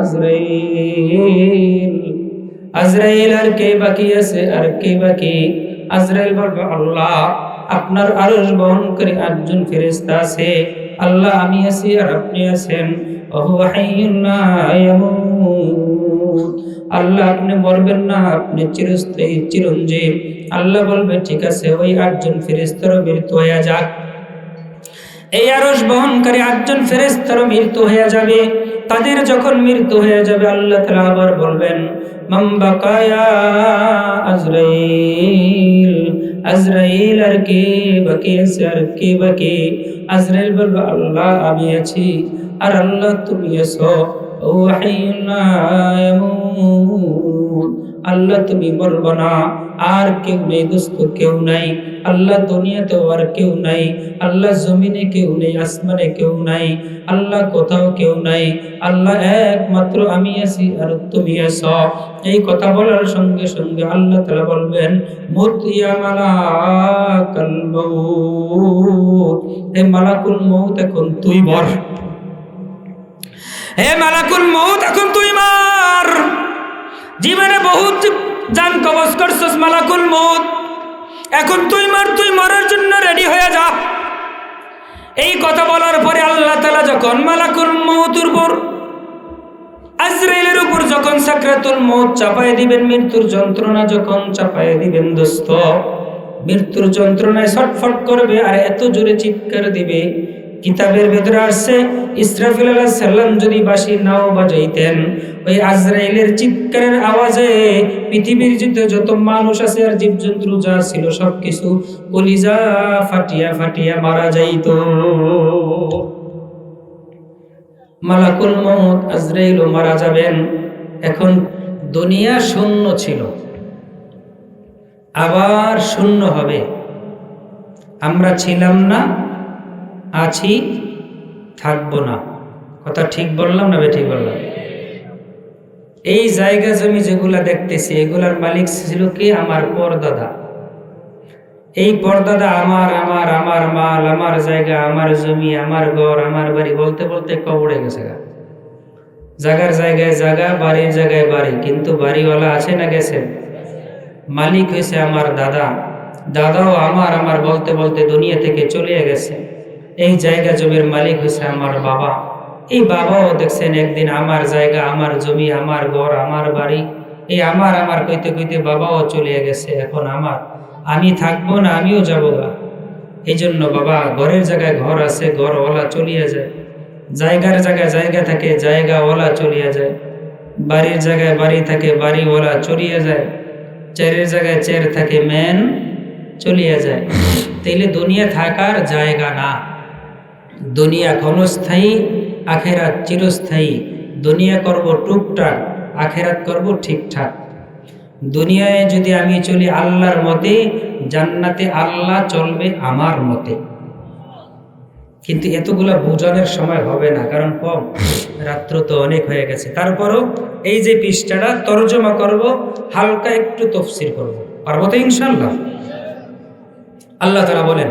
আজরাইল। আছে আল্লাহ, আপনার আরশ বহন করে আটজন ফেরেশতা আছে। আল্লাহ, আমি আছি আর আপনি আছেন। আল্লাহ, আপনি মরবেন না, আপনি চিরস্থায়ী, চিরঞ্জীব। আল্লাহ বলবে, ঠিক আছে, ওই আটজন ফেরেশতারও মৃত্যু হয়ে যাক। এই আরশ বহনকারী আটজন ফেরেশতারও মৃত্যু হয়ে যাবে। তাদের যখন মৃত্যু হয়ে যাবে, আল্লাহ তাআলা আবার বলবেন আল্লাহ তুমি আছো। আল্লাহ তুমি বলব না। আর কেউ নেই দোস্ত কেউ নাই। আল্লাহ দুনিয়াতে আর কেউ নাই। আল্লাহ জমিনে কেউ নেই, আসমানে কেউ নাই। আল্লাহ কোথাও কেউ নাই। আল্লাহ একমাত্র আমি আছি আর তুমি আছো। এই কথা বলার সঙ্গে সঙ্গে আল্লাহ তালা বলবেন হে মালাকুল মউত, এখন তুই মর। হে মালাকুল মউত, এখন তুই মার। জীবনে বহুত জান কবজ করছস মালাকুল মউত। এখন তুই মার, তুই মরার জন্য রেডি হয়ে যা। এই কথা বলার পরে আল্লাহ তালা যখন মালাকুল মৌতুর উপর, আজরাইলের উপর যখন সাকরাতুল মৌত চাপায় দিবেন, মৃত্যুর যন্ত্রণা যখন চাপায় দিবেন দোস্ত, মৃত্যুর যন্ত্রণায় ছটফট করবে আর এত জোরে চিৎকার দিবে। কিতাবের ভেতরে আসছে, ইসরাফিল আলাহ সাল্লাম যদি বাসি নাও বাজাইতেন, ওই আজরাইলের চিৎকারের আওয়াজে পৃথিবীর যুদ্ধ যত মানুষ আছে আর জীবজন্তু যা ছিল সব কিছু কলিজা ফাটিয়া ফাটিয়া মারা যাইত। মালাকুল মৌত আজরাইলও মারা যাবেন। এখন দুনিয়া শূন্য ছিল। আবার শূন্য হবে। আমরা ছিলাম না আছি, থাকব না। কথা ঠিক বললাম না ঠিক বললাম? এই জায়গা জমি যেগুলা দেখতেছি, এগুলার মালিক ছিল কি? আমার পরদাদা। এই পরদাদা আমার আমার আমার মাল, আমার জায়গা, আমার জমি, আমার ঘর, আমার বাড়ি বলতে বলতে কবড়ে গেছে গা। জায়গার জায়গায় জায়গা বাড়ির জায়গায় বাড়ি, কিন্তু বাড়িওয়ালা আছে না গেছে? মালিক হয়েছে আমার দাদা। দাদাও আমার আমার বলতে বলতে দুনিয়া থেকে চলে গেছে। এই জায়গা জমির মালিক হয়েছে আমার বাবা। এই বাবাও দেখছেন একদিন আমার জায়গা, আমার জমি, আমার ঘর, আমার বাড়ি। এই আমার আমার কইতে কইতে বাবাও চলে গেছে, এখন আমার। আমি থাকব না, আমিও যাব গা। এই জন্য বাবা ঘরের জায়গায় ঘর আছে, ঘরওয়ালা চলিয়ে যায়। জায়গার জায়গায় জায়গা থাকে, জায়গাওয়ালা চলিয়ে যায়। বাড়ির জায়গায় বাড়ি থাকে, বাড়িওয়ালা চলিয়ে যায়। চেরের জায়গায় চের থাকে মেন চলিয়ে যায়। তাইলে দুনিয়া থাকার জায়গা না। দুনিয়া ক্ষণস্থায়ী, আখেরাত চিরস্থায়ী। দুনিয়া করব টুকটাক, আখেরাত করব ঠিকঠাক। দুনিয়ায় যদি আমি চলি আল্লাহর মতে, জান্নাতে আল্লাহ চলবে আমার মতে। কিন্তু এতগুলা বোঝানোর সময় হবে না, কারণ কম। রাত্র তো অনেক হয়ে গেছে। তারপরও এই যে পৃষ্ঠাটা, তর্জমা করব, হালকা একটু তফসির করব। পারব তো ইনশাল্লাহ আল্লাহ তারা বলেন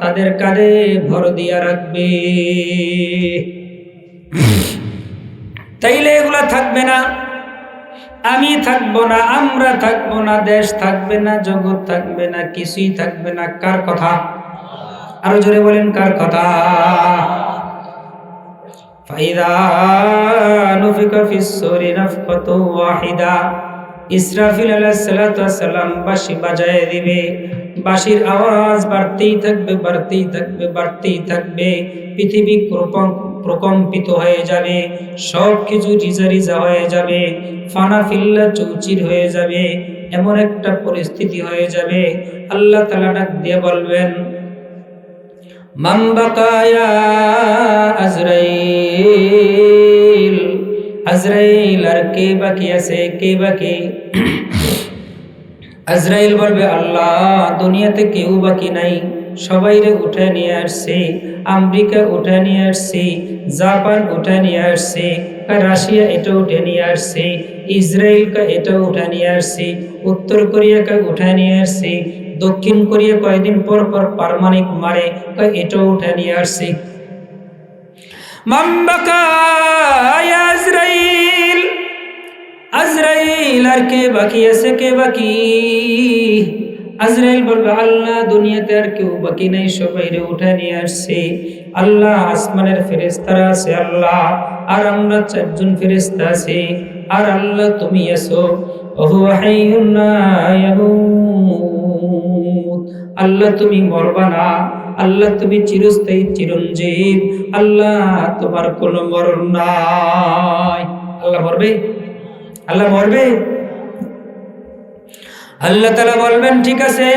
তাদের কাঁধে ভর দিয়া রাখবে। তাইলে এগুলা থাকবে না। আমি থাকব না, আমরা থাকব না, দেশ থাকবে না, জগৎ থাকবে না, কিছুই থাকবে না। কার কথা? আরও জোরে বলেন, কার কথা? ইসরাফিল সালাতু সালাম বাঁশি বাজায় দিবে। বাঁশির আওয়াজ বাড়তেই থাকবে বাড়তেই থাকবে বাড়তেই থাকবে। পৃথিবী প্রকম্প প্রকম্পিত হয়ে যাবে সব কিছু রিজা হয়ে যাবে, ফানা ফিল্লা চৌচির হয়ে যাবে, এমন একটা পরিস্থিতি হয়ে যাবে। আল্লাহ তালা ডাক দিয়ে বলবেন আজরাইল আজরাইল আর কে বাকি আছে, কে বাকি? আজরাইল বলবে, আল্লাহ, দুনিয়াতে কেউ বাকি নাই। সবাইরে উঠে নিয়ে আসছি, আমেরিকা উঠে নিয়ে আসছি, জাপান উঠে নিয়ে আসছি, রাশিয়া এটা উঠে নিয়ে আসছি ইসরায়েলকে এটা উঠে নিয়ে আসছি, উত্তর কোরিয়াকে উঠে নিয়ে আসছি, দক্ষিণ কোরিয়া কয়েকদিন পর পর পারমাণিক মারে এটাও উঠে নিয়ে আসছি। মাম্বাকা আজরাইল! আজরাইল আর কে বাকি আছে, কে বাকি? আজরাইল বলবে, আল্লাহ দুনিয়াতে আর কেউ বাকি নাই, সবাই রে উঠে নিয়ে আসছে। আল্লাহ আসমানের ফেরেস্তারা আছে, আল্লাহ। আর আমরা চারজন ফেরেস্তা আছে, আর আল্লাহ তুমি ওহু আল্লাহ তুমি মরবা না, আল্লাহ তুমি চিরস্থায়ী, চিরঞ্জীব। আল্লাহ তোমার কোনো মরণ নাই। আল্লাহ মরবে? আল্লাহ মরবে আল্লাহ তালা বলবেন, ঠিক আছে,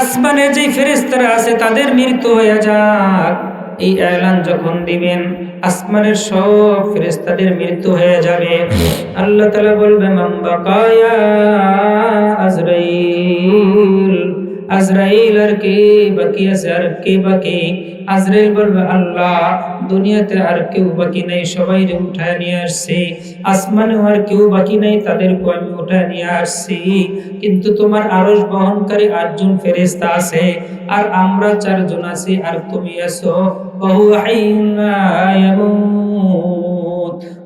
আসমানে যে ফেরেস্তারা আছে তাদের মৃত্যু হয়ে যাক। এই এলান যখন দিবেন, আসমানের সব ফেরেস্তাদের মৃত্যু হয়ে যাবে। আল্লাহ তালা বলবে মাম্বাকায়া আজরাইল। আজরাইল আর কে বাকি আছে আর কে বাকি? আজরাইল বলবে, আল্লাহ, দুনিয়াতে আর কেউ বাকি নাই, সবাই উঠায় নিয়ে আসছি। আসমানে আর কেউ বাকি নাই তাদেরকে আমি উঠায় নিয়ে আসছি। কিন্তু তোমার আরস বহনকারী আটজন ফেরেস্তা আছে, আর আমরা চারজন আছি, আর তুমি আছো। বহু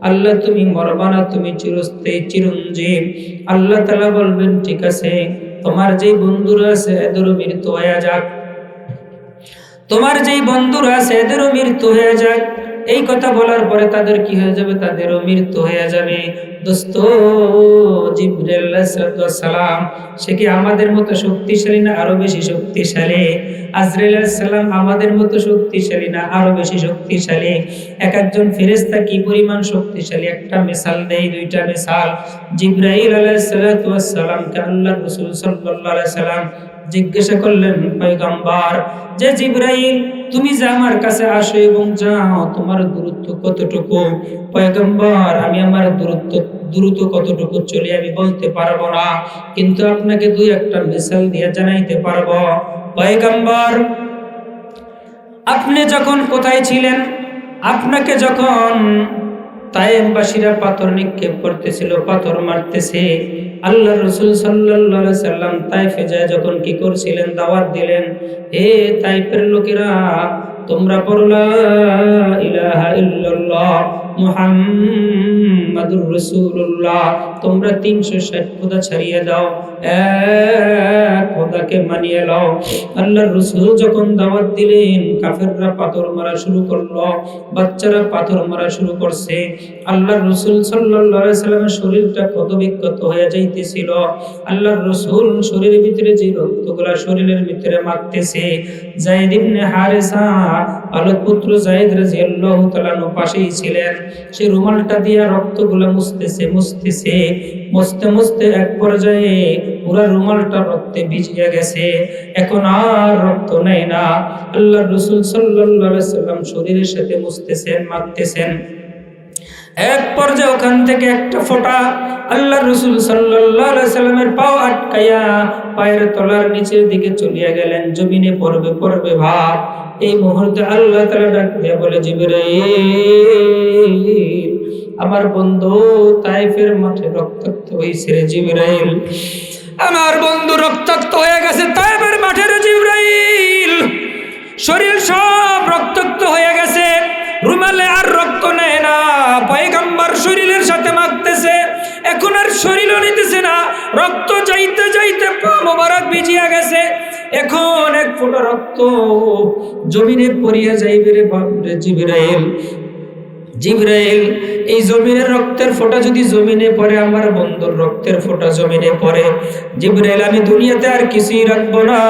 আল্লাহ, তুমি মরবানা তুমি চিরস্থায়ী, চিরঞ্জীব। আল্লাহ তালা বলবেন, ঠিক আছে তোমার যেই বন্ধুরা আছে, এদেরও মৃত্যু হয়ে যাক। তোমার যেই বন্ধুরা আছে, এদেরও মৃত্যু হয়ে যাক। এই কথা বলার পরে তাদের কি হয়ে যাবে? তাদেরও মৃত্যু হয়ে যাবে। দোস্ত সালাম সে কি আমাদের মতো শক্তিশালী না আরও বেশি শক্তিশালী? আজরাইল সালাম আমাদের মতো শক্তিশালী না আরও বেশি শক্তিশালী? এক একজন ফেরেস্তা কি পরিমাণ শক্তিশালী? একটা মিসাল দেয় দুইটা মিসাল। জিব্রাইল আলাইসালামকে আল্লাহ রসুল সাল্লাহ সাল্লাম জিজ্ঞাসা করলেন, পয়গম্বর, যে জিব্রাইল, তুমি যে আমার কাছে আসো এবং যাও, তোমার দূরত্ব কতটুকু? পয়গম্বর, আমি আমার দূরত্ব দ্রুত কতটুকু চলে আমি বলতে পারব না, কিন্তু আপনাকে দুই একটা মিসাল দিয়ে জানাইতে পারব। পয়গম্বর, আপনি যখন কোথায় ছিলেন, আপনাকে যখন তাইমবাসীরা পাথর নিক্ষেপ করতেছিল, পাথর মারতেছে আল্লাহ রসুল সাল্লাহ সাল্লাম তাইফে যায় যখন কি করছিলেন, দাওয়াত দিলেন, হে তাইফের লোকেরা, তোমরা পড়লা ইলাহা ইল্লাল্লাহ। রাসূলুল্লাহ, তোমরা 360 খোদা ছাড়িয়ে দাও খোদাকে মানিয়ে আল্লাহর রাসূল যখন দাওয়াত দিলেন, কাফেররা পাথর মারা শুরু করল, বাচ্চারা পাথর মারা শুরু করছে। আল্লাহর রাসূল আলাইহি সাল্লামের শরীরটা কত বিক্ষত হয়ে যাইতেছিল। আল্লাহর রসুল শরীরের ভিতরে যে রক্তগুলা শরীরের ভিতরে মাখতেছে ইবনে হারেসা আলোক পুত্র জায়েদ রাদিয়াল্লাহু তাআলা পাশেই ছিলেন। সে রুমালটা দিয়া রক্তগুলো মুছতেছে মুছতেছে, মুছতে মুছতে এক পর্যায়ে পুরা রুমালটা রক্তে ভিজিয়ে গেছে। এখন আর রক্ত নেই না। আল্লাহ রসুল সাল্লাহ সাল্লাম শরীরের সাথে মুছতেছেন, মাখতেছেন। এক পর্যায়ে ওখান থেকে একটা ফোঁটা আল্লাহ রসুল সাল্লামের পাও আটকাইয়া পায়ের তলার নিচের দিকে চলিয়া গেলেন। জমিনে পড়বে পড়বে ভাব এই মুহূর্তে আল্লাহ তালা ডাক দিয়ে বলে জিবিরে আমার বন্ধু তাইফের মাঠে রক্তাক্ত হয়েছে রে জিবরাইল। আমার বন্ধু রক্তাক্ত হয়ে গেছে তাইফের মাঠে রে জিবরাইল। শরীর সব রক্তাক্ত হয়ে গেছে। রুমালে আর রক্ত শরীরও নিতেছে না, রক্ত যাইতে পা মোবারক ভিজিয়া গেছে। এখন এক ফোঁটা রক্ত জমিনে পড়িয়া যাইবে রে বাপরে জিবরাইল। জিব্রাইল, এই জমিনের রক্তের ফোঁটা যদি জমিনে পড়ে, আমার বন্ধুর রক্তের ফোঁটা জমিনে পড়ে। জিব্রাইল, আমি দুনিয়াতে আর কিছুই রাখব না।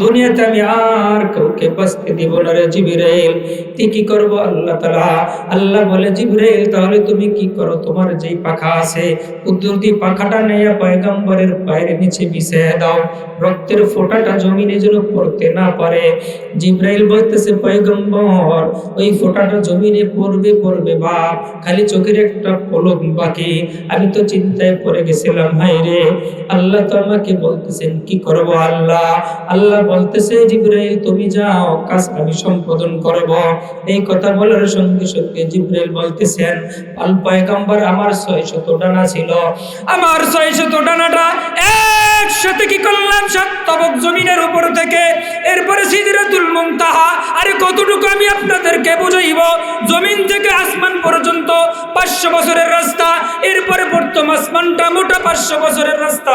দুনিয়াতে আমি আর কাউকে বাঁচতে দিব না রে জিব্রাইল তুই কি করব আল্লাহ তালা আল্লাহ বলে জিবরাইল তাহলে তুমি কি করো? তোমার যেই পাখা আছে উদ্দুরতি পাখাটা নেয়া পয়গম্বরের পায়ের নিচে মিশিয়ে দাও। রক্তের ফোঁটাটা জমিনে যেন পড়তে না পারে। জিব্রাইল বলতেছে, পয়গম্বর, ওই ফোঁটাটা জমিনে পড়বে পড়বে বাপ। খালি চোখের একটা পলক বাকি। আমি তো চিন্তায় পড়ে গেছিলাম হাই রে। আল্লাহ তো আমাকে বলতেছেন, কি করব আল্লাহ? আল্লাহ বলতেছে, জিব্রাইল, তুমি যাও, কাজ আমি সম্পাদন করব। এই কথা বলার সঙ্গে সঙ্গে জিব্রাইল বলতেছেন আল পয়গম্বর আমার ছয় শত ডানা ছিল। আমার ছয় শত ডানাটা একসাথে কি করলাম? সাত জমিনের উপর থেকে। এরপরে সিদরাতুল মুনতাহা, আরে কতটুকু আমি আপনাদেরকে বুঝাইব? জমিন থেকে আসমান পর্যন্ত পাঁচশো বছরের রাস্তা, এরপরে প্রথম আসমানটা মোটা পাঁচশো বছরের রাস্তা,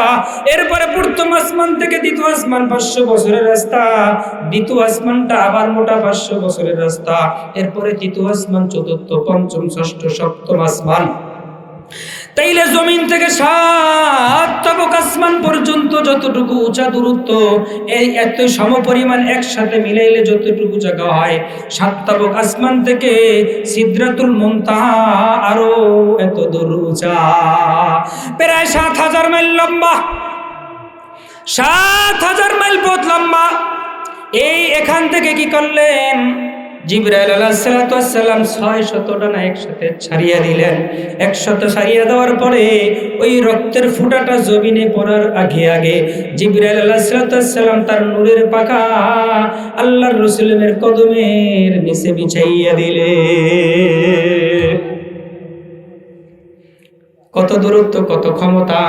এরপরে প্রথম আসমান থেকে দ্বিতীয় আসমান পাঁচশো বছরের রাস্তা, দ্বিতীয় আসমানটা আবার মোটা পাঁচশো বছরের রাস্তা, এরপরে তৃতীয় আসমান, চতুর্থ, পঞ্চম, ষষ্ঠ, সপ্তম আসমান। তাইলে জমিন থেকে সাত আসমান পর্যন্ত যতটুকু উঁচা দূরত্ব, এই এত সমপরিমাণ একসাথে মিলাইলে যতটুকু জায়গা হয়, সাততাবক আসমান থেকে সিদ্রাতুল মুনতাহা আরও এত দূর উঁচা। প্রায় সাত হাজার মাইল লম্বা, সাত হাজার মাইল পথ লম্বা। এই এখান থেকে কি করলেন? জিব্রাইল আলাইসালাম ছয় শত ডানা একসাথে ছাড়িয়ে দিলেন। একশত ছাড়িয়ে দেওয়ার পরে ওই রক্তের ফুটাটা জমিনে পড়ার আগে আগে জিব্রাইল আলাইসালাম তার নূরের পাকা আল্লাহর রসুলের কদমের নিচে বিছাইয়া দিলে। কত দূরত্ব, কত ক্ষমতা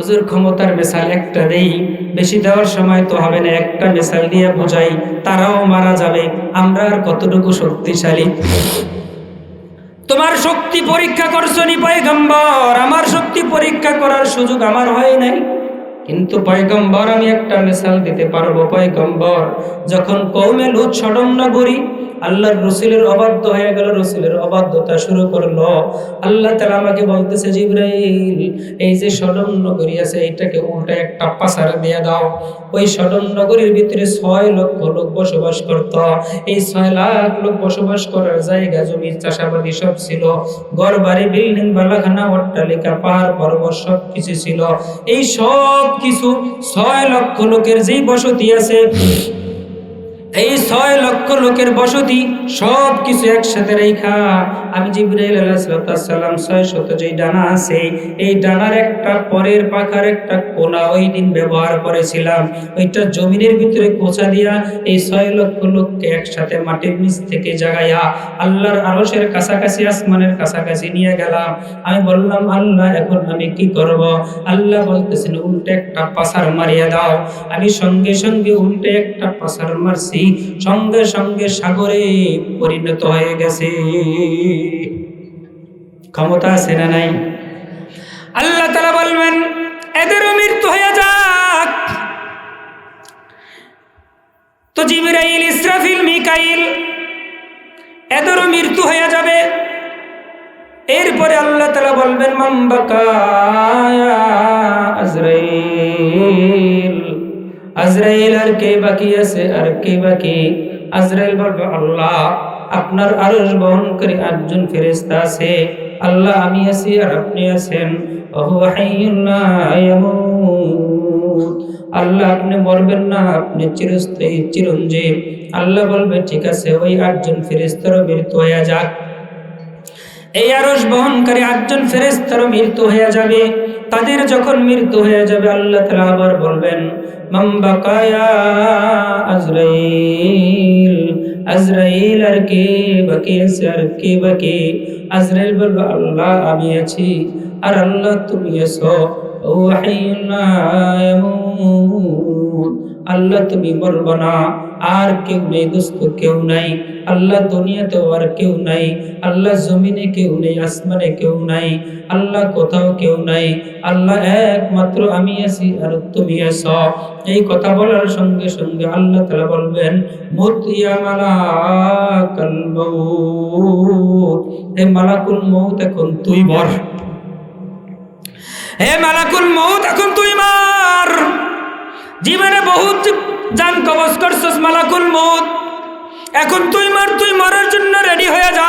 হুজুর ক্ষমতার মেশাল একটা দেই বেশি দেওয়ার সময় তো হবে না, একটা মেশাল দিয়ে বোঝাই, তারাও মারা যাবে, আমরা আর কতটুকু শক্তিশালী? তোমার শক্তি পরীক্ষা করছ নি পয়গম্বর, আমার শক্তি পরীক্ষা করার সুযোগ আমার হয় নাই। কিন্তু পয়গম্বর, আমি একটা মিসাল দিতে পারব, পয়গম্বর, যখন কৌমে লুৎ সডম নগরী আল্লাহর রসুলের অবাধ্য হয়ে গেল, রসুলের অবাধ্যতা শুরু করল। আল্লাহ তালা আমাকে বলতেছে, জিব্রাইল, এই যে সডম নগরী আছে এইটাকে উল্টা একটা পাসার দিয়ে দাও। ওই সডম নগরীর ভিতরে ছয় লক্ষ লোক বসবাস করত। এই ছয় লাখ লোক বসবাস করার জায়গা জমি চাষাবাদী সব ছিল। ঘর, বাড়ি, বিল্ডিং, বালাখানা, অট্টালিকা, পাহাড়, পর্বত সব কিছু ছিল। এই সব কিছু ছয় লক্ষ লোকের যেই বসতি আছে এই ছয় লক্ষ লোকের বসতি সব কিছু একসাথে রেখা। আমি আলাইসালাম ছয় শত যেই ডানা আছে, এই ডানার একটা পরের পাখার একটা কোনা ওই দিন ব্যবহার করেছিলাম। ওইটা জমিনের ভিতরে কোচা দিয়া এই ছয় লক্ষ লোককে একসাথে মাটির নিচ থেকে জাগাইয়া আল্লাহর আরসের কাছাকাছি, আসমানের কাছাকাছি নিয়ে গেলাম। আমি বললাম, আল্লাহ, এখন আমি কি করব? আল্লাহ বলতেছেন, উল্টে একটা পাসার মারিয়া দাও। আমি সঙ্গে সঙ্গে উল্টে একটা পাসার মারছি। সঙ্গে সঙ্গে সাগরে পরিণত হয়ে গেছে। ক্ষমতা আছে না নাই? আল্লাহ তালা বলবেন, এদেরও মৃত্যু হয়ে যাক। তো জিবরাইল, ইসরাফিল, মিকাইল, এদেরও মৃত্যু হয়ে যাবে। এরপরে আল্লাহ তালা বলবেন মাম্বাকা আজরাইল। আজরাইল আর কে বাকি আছে আর কে বাকি? আজরাইল বলবে, আল্লাহ, আপনার আরশ বহন করে আটজন ফেরেস্তা আছে। আল্লাহ, আমি আছি আর আপনি আছেন। আল্লাহ, আপনি মরবেন না, আপনি চিরস্থায়ী, চিরঞ্জীব। আল্লাহ বলবে, ঠিক আছে, ওই আটজন ফেরেস্তারও মৃত্যু হয়ে যাক। এই আরস বহনকারী আটজন ফেরেস্তারও মৃত্যু হয়ে যাবে। তাদের যখন মৃত্যু হয়ে যাবে, আল্লাহ তালা আবার বলবেন মাম্বাকায়া আজরাইল আজরাইল আর কে? বাকি আছে আর কে বাকি? আজরাইল বলবে, আল্লাহ, আমি আছি। আর আল্লাহ, তুমি আছো। ও আল্লাহ তুমি বলব না। আর কেউ নেই দোস্ত কেউ নাই। আল্লাহ দুনিয়াতে আর কেউ নাই। আল্লাহ জমিনে কেউ নেই, আসমানে কেউ নাই। আল্লাহ কোথাও কেউ নাই। আল্লাহ একমাত্র আমি আছি আর তুমি আস এই কথা বলার সঙ্গে সঙ্গে আল্লাহ তালা বলবেন হে মালাকুল মৌত এখন তুই বর হে মালাকুল মৌত এখন তুই মার। জীবনে বহুত যান কবজ করছস মালাকুল মৌত এখন তুই মার, তুই মরার জন্য রেডি হয়ে যা।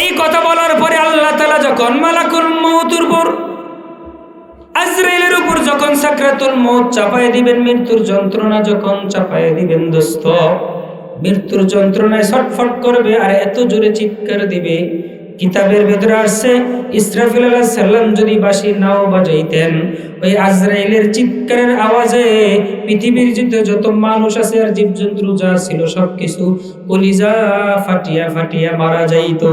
এই কথা বলার পরে আল্লাহ তালা যখন মালাকুল মৌতুর উপর, আজরাইলের উপর যখন সাকরাতুল মৌত চাপায় দিবেন, মৃত্যুর যন্ত্রণা যখন চাপায় দিবেন দোস্ত, মৃত্যুর যন্ত্রণায় ছটফট করবে আর এত জোরে চিৎকার দিবে। কিতাবের ভেতরে আসছে, ইসরাফিল আলাহ সাল্লাম যদি বাসি নাও বাজাইতেন, ওই আজরাইলের চিৎকারের আওয়াজে পৃথিবীর যুদ্ধে যত মানুষ আছে আর জীবজন্তু যা ছিল সব কিছু কলিজা ফাটিয়া ফাটিয়া মারা যাইতো।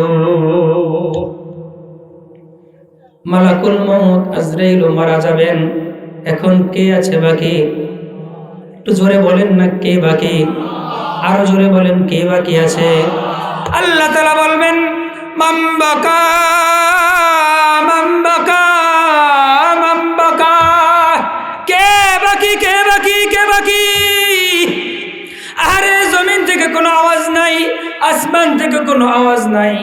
মালাকুল মৌত আজরাইলও মারা যাবেন। এখন কে আছে বাকি? একটু জোরে বলেন না কে বাকি? আরও জোরে বলেন কে বাকি আছে? আল্লাহ তালা বলবেন মাম্বাকা মাম্বাকা মাম্বাকা। কে বাকি কে বাকি কে বাকি? আরে জমিন থেকে কোনো আওয়াজ নাই। আসমান থেকে কোনো আওয়াজ নাই,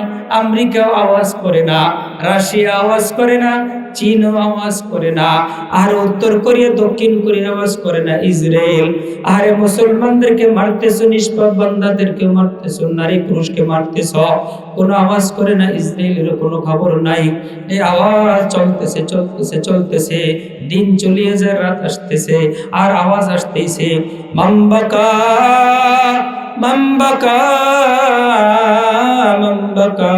আমেরিকাও আওয়াজ করে না রাশিয়া আওয়াজ করে না, চীনও আওয়াজ করে না, আর উত্তর কোরিয়া, দক্ষিণ কোরিয়া আওয়াজ করে না, ইসরায়েল। আরে মুসলমানদেরকে মারতেছ, নিষ্পাপ বান্দাদেরকে মারতেছ, নারী পুরুষকে মারতেছ, কোনো আওয়াজ করে না ইসরায়েলের কোনো খবর নাই। এই আওয়াজ চলতেছে চলতেছে চলতেছে, দিন চলিয়ে যায়, রাত আসতেছে, আর আওয়াজ আসতেছে। মাম্বাকা মাম্বাকা মাম্বাকা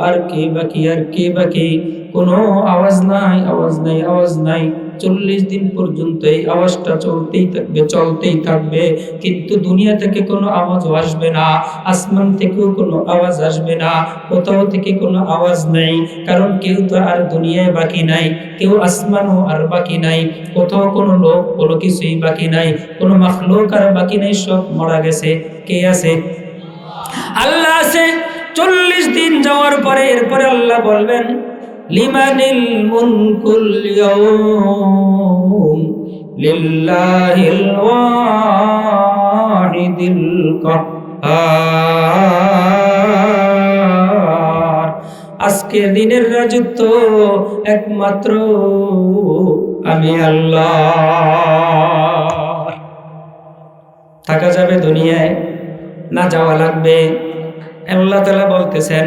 আর কি বাকি আর কি বাকি? কোনো আওয়াজ নাই আওয়াজ নাই আওয়াজ নাই। চল্লিশ দিন পর্যন্ত এই আওয়াজটা চলতেই থাকবে চলতেই থাকবে। কিন্তু দুনিয়া থেকে কোনো আওয়াজ আসবে না, আসমান থেকেও কোনো আওয়াজ আসবে না, কোথাও থেকে কোনো আওয়াজ নেই। কারণ কেউ তো আর দুনিয়ায় বাকি নাই, কেউ আসমানও আর বাকি নাই, কোথাও কোনো লোক কোনো কিছুই বাকি নাই, কোনো মাখলোক আর বাকি নাই, সব মারা গেছে। কে আছে? আল্লাহ আছে। চল্লিশ দিন যাওয়ার পরে এরপরে আল্লাহ বলবেন লিমানিল মুলকুল ইয়াউম লিল্লাহিল ওয়াহিদিল কাহ্হার আজকের দিনের রাজত্ব একমাত্র আমি আল্লাহ। থাকা যাবে দুনিয়ায়, না যাওয়া লাগবে। আল্লাহ তালা বলতেছেন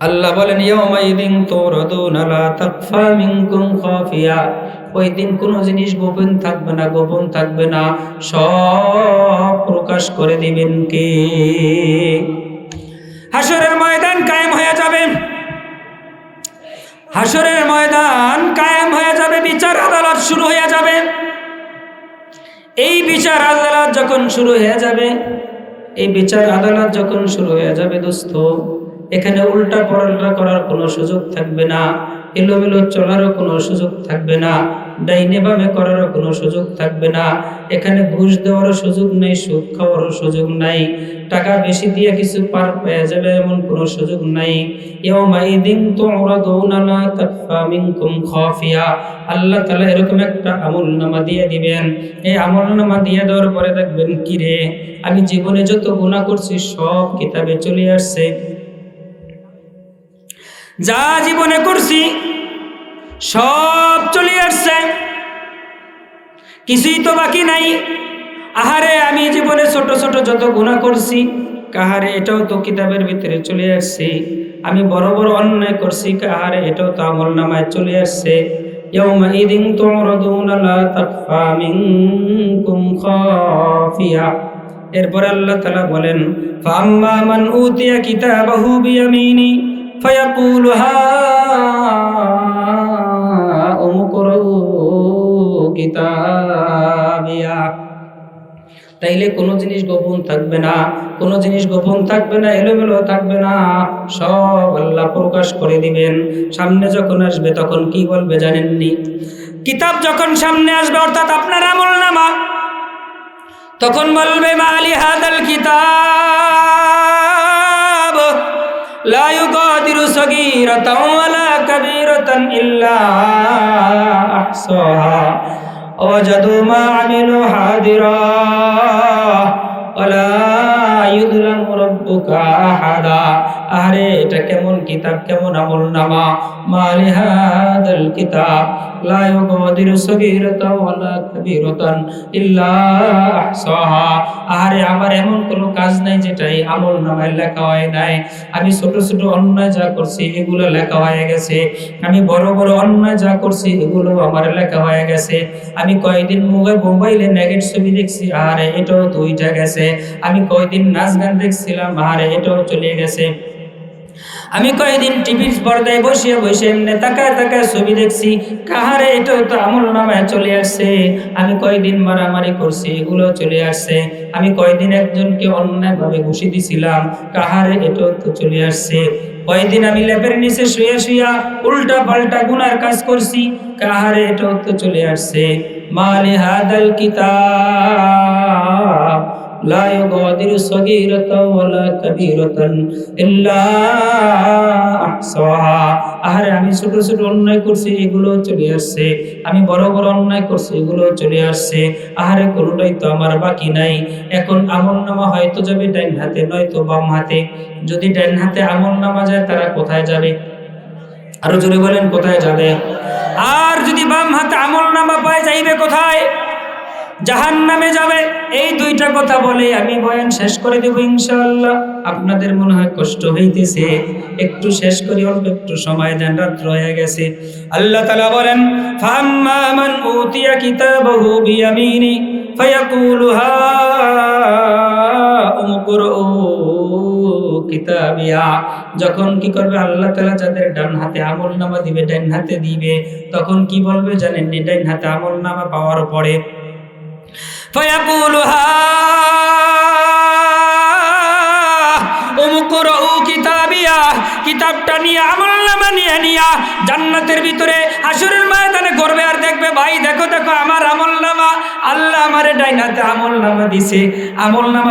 আল্লাহ বলেন ওই দিন কোনো জিনিস গোপন থাকবে না, গোপন থাকবে না, সব প্রকাশ করে দিবেন কে? হাসরের ময়দান কায়েম হয়ে যাবে। হাসরের ময়দান কায়েম হয়ে যাবে, বিচার আদালত শুরু হয়ে যাবে। এই বিচার আদালত যখন শুরু হয়ে যাবে, এই বিচার আদালত যখন শুরু হয়ে যাবে, দোস্ত এখানে উল্টা পড়াল্টা করার কোনো সুযোগ থাকবে না। এলোমেলো চলারও কোনো সুযোগ থাকবে না। ডাইনে বামে করারও কোনো সুযোগ থাকবে না। এখানে ঘুষ দেওয়ারও সুযোগ নেই, সুদ খাওয়ারও সুযোগ নাই। টাকা বেশি দিয়ে কিছু পার পেয়ে যাবে এমন কোনো সুযোগ নাই। ইয়াউমাইদিন তুরাদুনা লা তাখফা মিনকুম খাফিয়া। আল্লাহ তাআলা এরকম একটা আমল নামা দিয়ে দিবেন। এই আমল নামা দিয়ে দেওয়ার পরে দেখবেন কি রে আমি জীবনে যত গুনাহ করছি, সব কিতাবে চলে আসছে। যা জীবনে করছি সব চলে আসছে কিছুই তো বাকি নাই আহারে আমি জীবনে ছোট ছোট যত গুণা করছি কাহারে এটাও তো কিতাবের ভিতরে চলে আসছে আমি বড় বড় অন্যায় করছি কাহারে এটাও তো আমল নামায় চলে আসছে يومئذ تعرضون لا تخفى منكم خافية এরপরে আল্লাহ তালা বলেন ফাম্মা মান উতিয়া কিতাবাহু বিয়ামিনি ফায়াকুলু হা উমকুরু কিতাবিয়া তাইলে কোনো জিনিস গোপন থাকবে না, কোনো জিনিস গোপন থাকবে না, এলোমেলো থাকবে না। সব আল্লাহ প্রকাশ করে দিবেন। সামনে যখন আসবে তখন কি বলবে জানেননি? কিতাব যখন সামনে আসবে, অর্থাৎ আপনার আমল নামা, তখন বলবে মালি হাদাল কিতাব لا সগীরাতাও ওয়ালা কাবীরাতান ইল্লা আহসাহা। ওয়াজাদু মা আমিলু হাদিরা। ওয়ালা আরে এটা কেমন কিতাব, কেমন আমল নামা মালিহাদাল কিতাব। ইউগাদিরু সগীরাতা ওয়ালা কাবীরাতান ইল্লা আহসাহা। আরে আমার এমন কোনো কাজ নাই যেটা আমল নামায় লেখা হয় নাই। আমি ছোট ছোট অন্যায় যা করছি, এগুলো লেখা হয়ে গেছে। আমি বড় বড় অন্যায় যা করছি, এগুলো আমার লেখা হয়ে গেছে। আমি কয়েকদিন মোবাইল নেগেট ছবি দেখছি আরে এটাও তো উইটা গেছে। আমি কয়েকদিন নাচ গান দেখছিলাম আরে এটাও চলে গেছে। আমি কয়েকদিন টিভির পর্দায় বসিয়ে বসে এমনি তাকায় তাকায় ছবি দেখছি। কাহারে এটাও তো আমল নামায় চলে আসছে। আমি কয়েকদিন মারামারি করছি, এগুলো চলে আসছে। আমি কয়েকদিন একজনকে অন্যায়ভাবে ঘুষি দিছিলাম। কাহারে এটাও তো চলে আসছে। কয়েকদিন আমি ল্যাপের নিচে শুয়ে শুয়া উল্টা পাল্টা গুনার কাজ করছি। কাহারে এটাও তো চলে আসছে। মালে হাদাল কিতাব। لا يغادر صغيرة ولا كبيرة إلا أحصاها আহারে আমি ছোট ছোট অন্যায় করছি এগুলো চলে আসছে আমি বড় বড় অন্যায় করছি এগুলো চলে আসছে আহারে কোনোটাই তো আমার বাকি নাই এখন আমল নামা হয়তো যাবে ডাইন হাতে নয়তো বাম হাতে যদি ডাইন হাতে আমল নামা যায় তারা কোথায় যাবে আরো জোরে বলেন কোথায় যাবে আর যদি বাম হাতে আমল নামা পায় যাইবে কোথায় জাহান নামে যাবে। এই দুইটা কথা বলে আমি বয়ান শেষ করে দেব ইনশাল্লাহ আপনাদের মনে হয় কষ্ট হইতেছে। একটু শেষ করি, অল্প একটু সময় দেন রাত্র হয়ে গেছে। আল্লাহ তালা বলেন ফাম্মা মান উতিয়া কিতাবাহু বিয়ামিনি, ফায়াকুলু হা কিতাবিয়া। যখন কি করবে? আল্লাহ তালা যাদের ডান হাতে আমল নামা দিবে, ডান হাতে দিবে, তখন কি বলবে জানেন ডান হাতে আমল নামা পাওয়ার পরে فيقول ها উমকুরউ কিতাবিয়া কিতাবটা নিয়ে আমল নামা নিয়ে নিয়া জান্নাতের ভিতরে হাসুরের ময়দানে করবে আর দেখবে ভাই দেখো দেখো আমার আমল নামা আল্লাহ আমারে ডাইনাতে আমল নামা দিছে আমল নামা